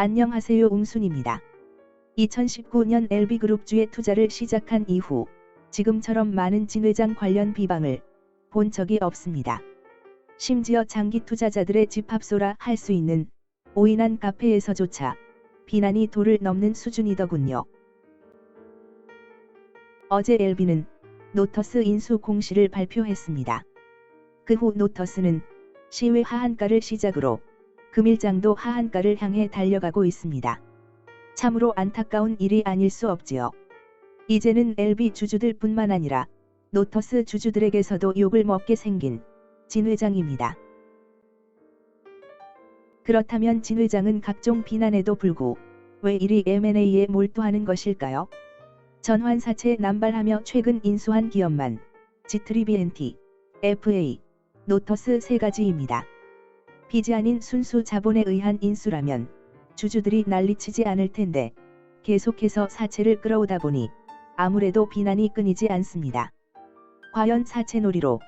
안녕하세요 웅순입니다. 2019년 LB그룹주에 투자를 시작한 이후 지금처럼 많은 진 회장 관련 비방을 본 적이 없습니다. 심지어 장기 투자자들의 집합소라 할 수 있는 오인한 카페에서조차 비난이 도를 넘는 수준이더군요. 어제 LB는 노터스 인수 공시를 발표했습니다. 그 후 노터스는 시외 하한가를 시작으로 금일장도 하한가를 향해 달려가고 있습니다. 참으로 안타까운 일이 아닐 수 없지요. 이제는 LB 주주들 뿐만 아니라 노터스 주주들에게서도 욕을 먹게 생긴 진 회장입니다. 그렇다면 진 회장은 각종 비난에도 불구 왜 이리 M&A에 몰두하는 것일까요? 전환사채 남발하며 최근 인수한 기업만 G3BNT, FA, 노터스 세 가지입니다. 빚이 아닌 순수 자본에 의한 인수라면 주주들이 난리치지 않을 텐데 계속해서 사채를 끌어오다 보니 아무래도 비난이 끊이지 않습니다. 과연 사채놀이로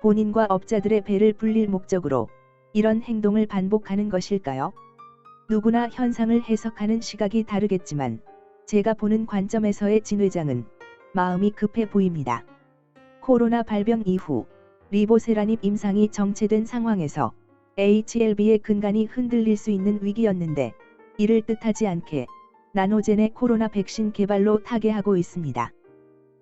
본인과 업자들의 배를 불릴 목적으로 이런 행동을 반복하는 것일까요? 누구나 현상을 해석하는 시각이 다르겠지만 제가 보는 관점에서의 진 회장은 마음이 급해 보입니다. 코로나 발병 이후 리보세라닙 임상이 정체된 상황에서 HLB의 근간이 흔들릴 수 있는 위기였는데 이를 뜻하지 않게 나노젠의 코로나 백신 개발로 타계하고 있습니다.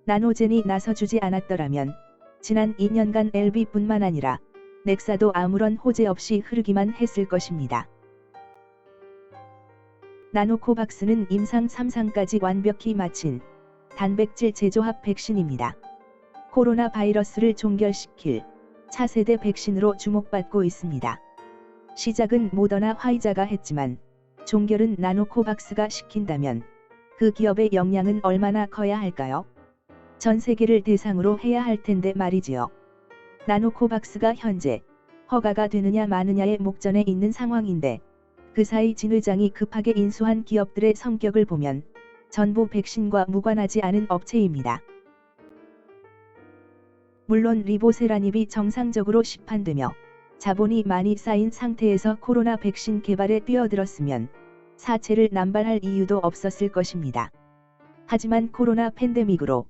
나노젠이 나서주지 않았더라면 지난 2년간 LB뿐만 아니라 넥사도 아무런 호재 없이 흐르기만 했을 것입니다. 나노코박스는 임상 3상까지 완벽히 마친 단백질 제조합 백신입니다. 코로나 바이러스를 종결시킬 차세대 백신으로 주목받고 있습니다. 시작은 모더나 화이자가 했지만 종결은 나노코박스가 시킨다면 그 기업의 역량은 얼마나 커야 할까요? 전 세계를 대상으로 해야 할 텐데 말이지요. 나노코박스가 현재 허가가 되느냐 마느냐의 목전에 있는 상황인데 그 사이 진 회장이 급하게 인수한 기업들의 성격을 보면 전부 백신과 무관하지 않은 업체입니다. 물론 리보세라닙이 정상적으로 시판되며 자본이 많이 쌓인 상태에서 코로나 백신 개발에 뛰어들었으면 사채를 남발할 이유도 없었을 것입니다. 하지만 코로나 팬데믹으로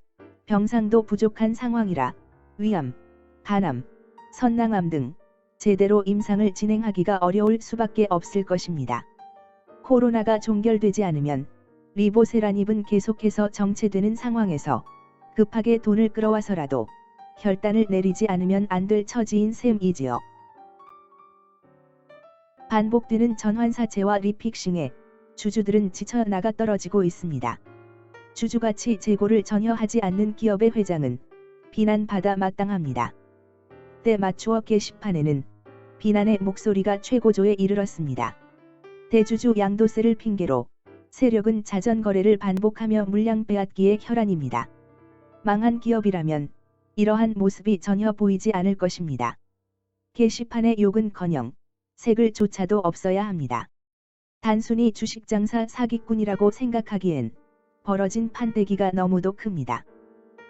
병상도 부족한 상황이라 위암, 간암, 선낭암 등 제대로 임상을 진행하기가 어려울 수밖에 없을 것입니다. 코로나가 종결되지 않으면 리보세라닙은 계속해서 정체되는 상황에서 급하게 돈을 끌어와서라도 결단을 내리지 않으면 안 될 처지인 셈이지요. 반복되는 전환사채와 리픽싱에 주주들은 지쳐 나가 떨어지고 있습니다. 주주가치 제고를 전혀 하지 않는 기업의 회장은 비난받아 마땅합니다. 때 맞추어 게시판에는 비난의 목소리가 최고조에 이르렀습니다. 대주주 양도세를 핑계로 세력은 자전거래를 반복하며 물량 빼앗기의 혈안입니다. 망한 기업이라면 이러한 모습이 전혀 보이지 않을 것입니다. 게시판의 욕은커녕 색을 조차도 없어야 합니다. 단순히 주식장사 사기꾼이라고 생각하기엔 벌어진 판때기가 너무도 큽니다.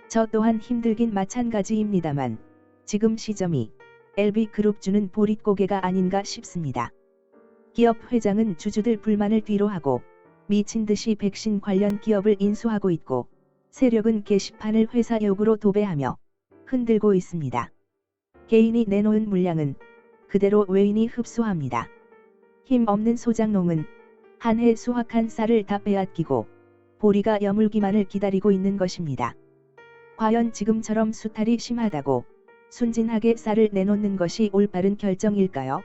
저 또한 힘들긴 마찬가지입니다만 지금 시점이 LB그룹 주는 보릿고개가 아닌가 싶습니다. 기업 회장은 주주들 불만을 뒤로하고 미친 듯이 백신 관련 기업을 인수하고 있고 세력은 게시판을 회사 욕으로 도배하며 흔들고 있습니다. 개인이 내놓은 물량은 그대로 외인이 흡수합니다. 힘 없는 소장농은 한 해 수확한 쌀을 다 빼앗기고 보리가 여물기만을 기다리고 있는 것입니다. 과연 지금처럼 수탈이 심하다고 순진하게 쌀을 내놓는 것이 올바른 결정일까요?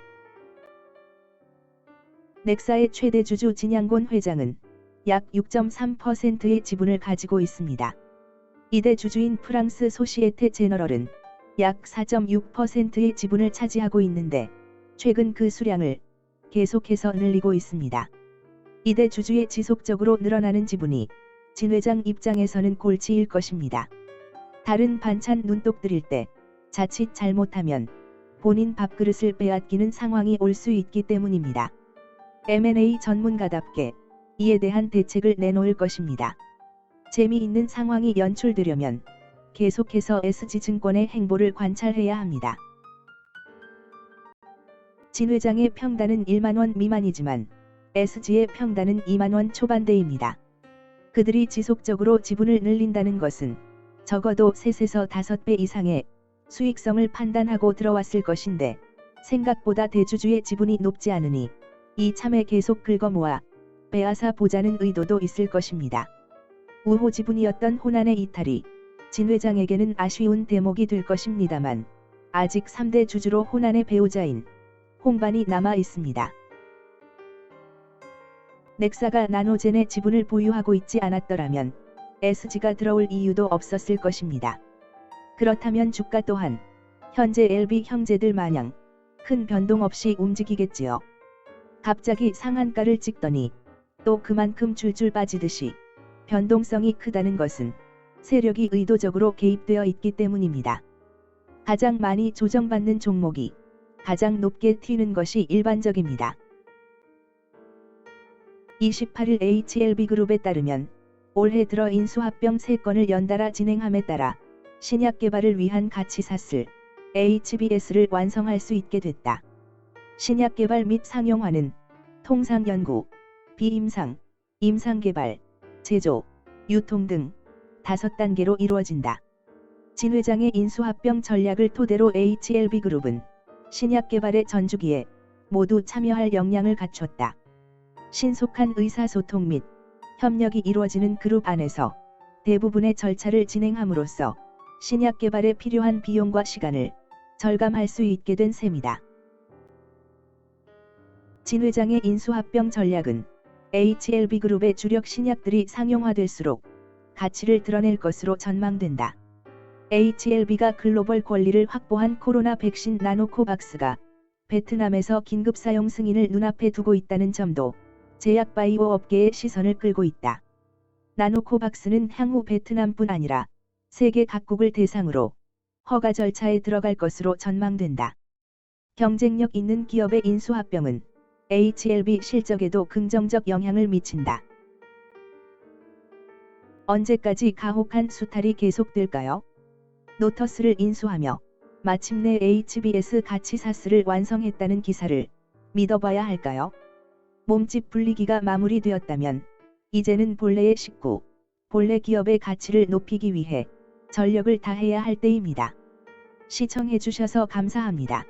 넥사의 최대 주주 진양곤 회장은 약 6.3%의 지분을 가지고 있습니다. 이대 주주인 프랑스 소시에테 제너럴은 약 4.6%의 지분을 차지하고 있는데 최근 그 수량을 계속해서 늘리고 있습니다. 이대 주주의 지속적으로 늘어나는 지분이 진 회장 입장에서는 골치일 것입니다. 다른 반찬 눈독 들일 때 자칫 잘못하면 본인 밥그릇을 빼앗기는 상황이 올 수 있기 때문입니다. M&A 전문가답게 이에 대한 대책을 내놓을 것입니다. 재미있는 상황이 연출되려면 계속해서 SG증권의 행보를 관찰해야 합니다. 진 회장의 평단은 1만원 미만이지만 SG의 평단은 2만원 초반대입니다. 그들이 지속적으로 지분을 늘린다는 것은 적어도 3에서 5배 이상의 수익성을 판단하고 들어왔을 것인데 생각보다 대주주의 지분이 높지 않으니 이참에 계속 긁어모아 빼앗아 보자는 의도도 있을 것입니다. 우호 지분이었던 호난의 이탈이 진 회장에게는 아쉬운 대목이 될 것입니다만 아직 3대 주주로 호난의 배우자인 홍반이 남아 있습니다. 넥사가 나노젠의 지분을 보유하고 있지 않았더라면 SG가 들어올 이유도 없었을 것입니다. 그렇다면 주가 또한 현재 LB 형제들 마냥 큰 변동 없이 움직이겠지요. 갑자기 상한가를 찍더니 또 그만큼 줄줄 빠지듯이 변동성이 크다는 것은 세력이 의도적으로 개입되어 있기 때문입니다. 가장 많이 조정받는 종목이 가장 높게 튀는 것이 일반적입니다. 28일 HLB그룹에 따르면 올해 들어 인수합병 3건을 연달아 진행함에 따라 신약 개발을 위한 가치 샀을 HBS를 완성할 수 있게 됐다. 신약 개발 및 상용화는 통상 연구, 비임상, 임상 개발, 제조, 유통 등 다섯 단계로 이루어진다. 진 회장의 인수합병 전략을 토대로 HLB그룹은 신약 개발의 전주기에 모두 참여할 역량을 갖췄다. 신속한 의사소통 및 협력이 이루어지는 그룹 안에서 대부분의 절차를 진행함으로써 신약 개발에 필요한 비용과 시간을 절감할 수 있게 된 셈이다. 진 회장의 인수합병 전략은 HLB그룹의 주력 신약들이 상용화될수록 가치를 드러낼 것으로 전망된다. HLB가 글로벌 권리를 확보한 코로나 백신 나노코박스가 베트남에서 긴급 사용 승인을 눈앞에 두고 있다는 점도 제약 바이오 업계의 시선을 끌고 있다. 나노코박스는 향후 베트남뿐 아니라 세계 각국을 대상으로 허가 절차에 들어갈 것으로 전망된다. 경쟁력 있는 기업의 인수합병은 HLB 실적에도 긍정적 영향을 미친다. 언제까지 가혹한 수탈이 계속될까요? 노터스를 인수하며 마침내 HBS 가치사스를 완성했다는 기사를 믿어봐야 할까요? 몸집 분리기가 마무리되었다면 이제는 본래의 식구, 본래 기업의 가치를 높이기 위해 전력을 다해야 할 때입니다. 시청해주셔서 감사합니다.